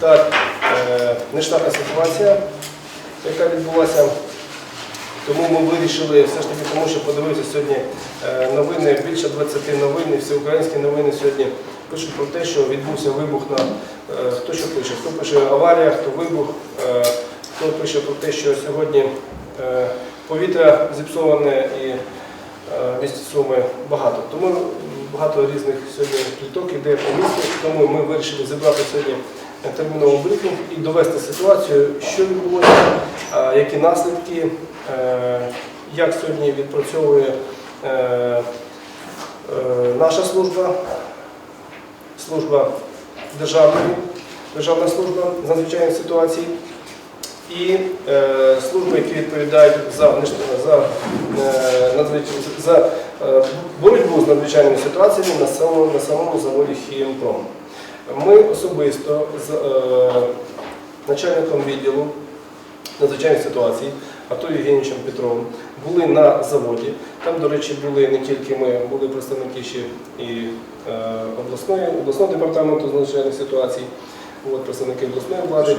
Так, е, нештатна ситуація, яка відбулася. Тому ми вирішили, все ж таки, тому що подивився сьогодні е, новини, більше 20 новин, всеукраїнські новини сьогодні пишуть про те, що відбувся вибух на е, хто що пише, хто пише аварія, хто вибух, хто пише про те, що сьогодні повітря зіпсоване і місті Суми багато. Тому багато різних сьогодні пліток іде по місту, тому ми вирішили зібрати сьогодні терміновий брифінг і довести ситуацію, що відбулося, які наслідки, е, як сьогодні відпрацьовує е, е, наша служба, служба державної, державна служба з надзвичайних ситуацій і е, служби, які відповідають за, за, е, за боротьбу з надзвичайними ситуаціями на самому, на самому заводі «Хімпром». Ми особисто з е, начальником відділу надзвичайних ситуацій Артуром Євгенійовичем Петровим були на заводі. Там, до речі, були не тільки ми, були представники ще і е, обласного департаменту з надзвичайних ситуацій, от, представники обласної влади.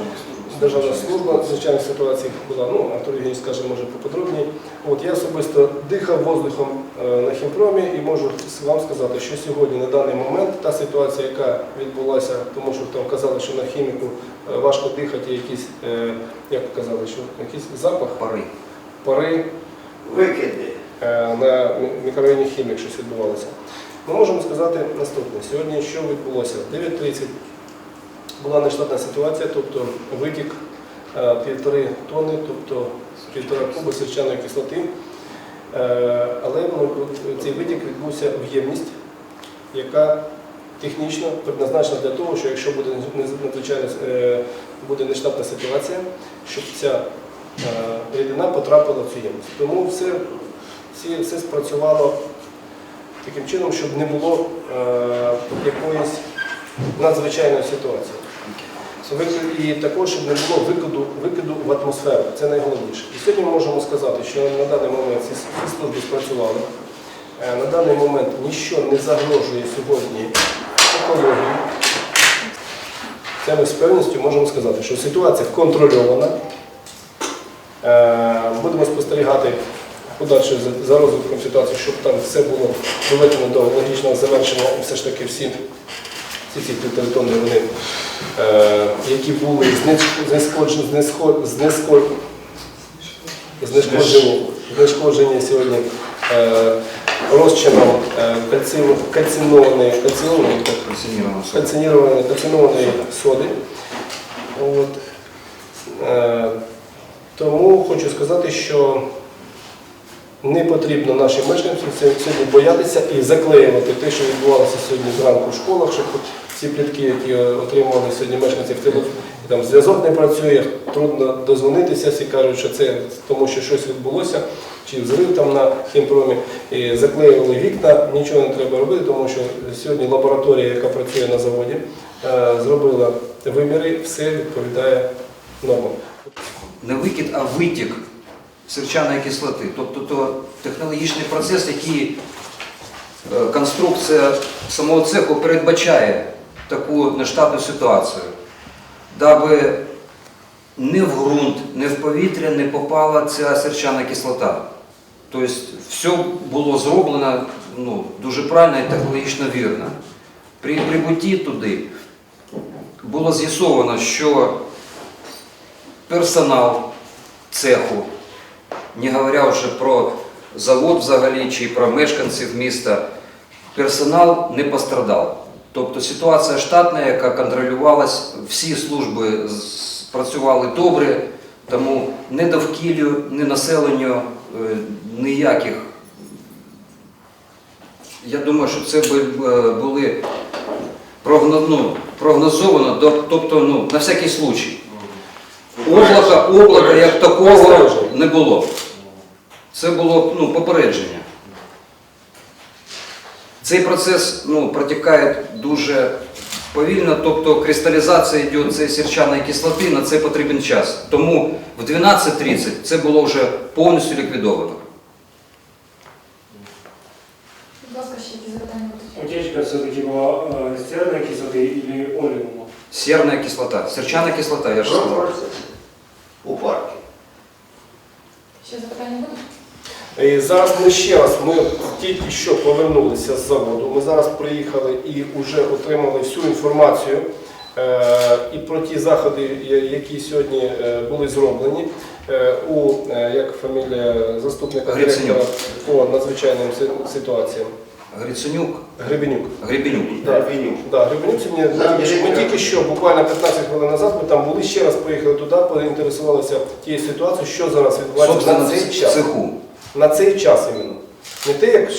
Державна служба звичайних ситуацій була, ну, Артур Євгенійович скаже, може, поподробніше. От, я особисто дихав воздухом е, на хімпромі і можу вам сказати, що сьогодні, на даний момент, та ситуація, яка відбулася, тому що там казали, що на хіміку е, важко дихати, якісь, е, як казали, що якийсь запах, Пари. пари, Викиди. на мікрорайоні хімік щось відбувалося. Ми можемо сказати наступне. Сьогодні що відбулося? В 9.30 була нештатна ситуація, тобто витік е, півтори тонни, тобто півтора куба сірчаної кислоти. Е, Але ну, цей витік відбувся в ємність, яка технічно предназначена для того, що якщо буде надзвичайно е, буде нештатна ситуація, щоб ця рідина потрапила в цю ємність. Тому все, всі- все спрацювало таким чином, щоб не було якоїсь надзвичайної ситуації. І також, щоб не було викиду, викиду в атмосферу. Це найголовніше. І сьогодні ми можемо сказати, що на даний момент ці служби спрацювали. Е, На даний момент нічого не загрожує сьогодні екології. Це ми з певністю можемо сказати, що ситуація контрольована. Е, Будемо спостерігати подальше за розвитком ситуації, щоб там все було доведено до логічного завершення і все ж таки всі всі ці півтори вони, е, які були знеш- знешкоджені, знешкоджені, сьогодні е, розчином е, кальцинованої, кальцинованої, кальцинованої, кальцинованої соди. От. Е, тому хочу сказати, що не потрібно нашим мешканцям сьогодні боятися і заклеювати те, що відбувалося сьогодні зранку в школах, щоб ці плітки, які отримували сьогодні мешканці тилу, там зв'язок не працює, трудно дозвонитися, всі кажуть, що це тому, що щось відбулося, чи взрив там на хімпромі, і заклеювали вікна, нічого не треба робити, тому що сьогодні лабораторія, яка працює на заводі, е, зробила виміри, все відповідає нормам. Не викид, а витік сірчаної кислоти. Тобто то технологічний процес, який е, конструкція самого цеху передбачає таку нештатну ситуацію, даби не в ґрунт, не в повітря не попала ця сірчана кислота. Тобто все було зроблено ну, дуже правильно і технологічно вірно. При прибутті туди було з'ясовано, що персонал цеху, не говоря вже про завод взагалі чи про мешканців міста, персонал не пострадав. Тобто ситуація штатна, яка контролювалась, всі служби працювали добре, тому ні довкіллю, ні населенню е, ніяких. Я думаю, що це е, були прогно- ну, прогнозовано, тобто ну, на всякий случай. Облака, облака як такого не було. Це було ну, попередження. Цей процес ну, протікає дуже повільно, тобто кристалізація йде цієї сірчаної кислоти, на це потрібен час. Тому в 12.30 це було вже повністю ліквідовано. Будь ласка, ще якісь запитання будуть? уточка все-таки была э, серной кислоты или олеума? Серная кислота, серчана кислота, я же сказал. у І зараз ми ще раз, ми тільки що повернулися з заводу. Ми зараз приїхали і вже отримали всю інформацію е, і про ті заходи, які сьогодні е, були зроблені е, у е, як фамілія заступника директора по надзвичайним ситуаціям. Гриценюк, Гребенюк. Гребенюк. Да, Гребенюк. Да, Гребенюк сьогодні Да, тільки що- ми тільки що, буквально 15 хвилин назад, ми там були, ще раз приїхали туди, поінтересувалися тією ситуацією, що зараз відбувається Собственно, на цей час. цеху. На цей час іменно. Не те, як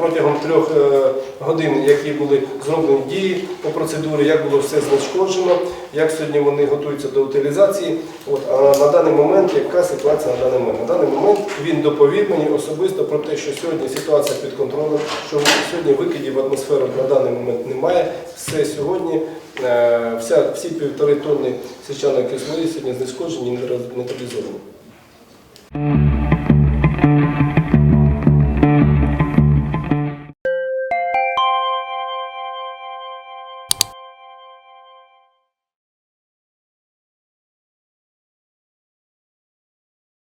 протягом трьох е, годин, які були зроблені дії по процедурі, як було все знешкоджено, як сьогодні вони готуються до утилізації. От, а на даний момент, яка ситуація на даний момент? На даний момент він доповів мені особисто про те, що сьогодні ситуація під контролем, що сьогодні викидів в атмосферу на даний момент немає. Все сьогодні, е, вся, всі півтори тонни січаної кислоти сьогодні знешкоджені і нейтралізовані.